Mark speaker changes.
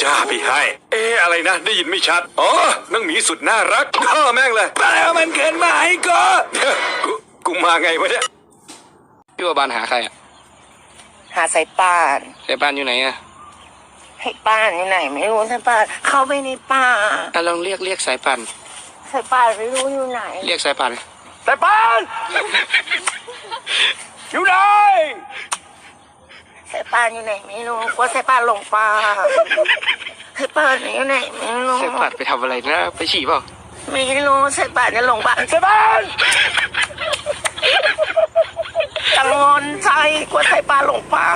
Speaker 1: จ้าพี่ให้ เอ๊ะอะไรนะ ได้ยินไม่ชัด อ๋อนังหมีสุดน่ารักพ่อแม่งเลยไปแล้วมันเกินมาไอ้ก็กูกูมาไงวะเนี่ย
Speaker 2: พี่ว่าบานหาใครอะ
Speaker 3: หาสายป่าน
Speaker 2: สายป่านอยู่ไหนอะ
Speaker 3: ให้ป้านอยู่ไหน ไม่รู้สายป่านเข้าไปในป่า
Speaker 2: อะลองเรียกเรียกสายป่าน
Speaker 3: สายป่านไม่รู้อยู่ไหน
Speaker 2: เรียกสายป่าน
Speaker 1: สายปานอยู่ไหน
Speaker 3: สาย ป่านอยู่ไหนไม่รู้กลัวสายป่านหลงป่าสายป่านอยู่ไหนไม่รู้
Speaker 2: สายป่านไปทำอะไรนะ ไปฉี่เปล่า
Speaker 3: ไม่รู้สายป่านจะหลงป่า
Speaker 1: สายปาน
Speaker 3: กังวลใจกลัวสายป่านหลงป่า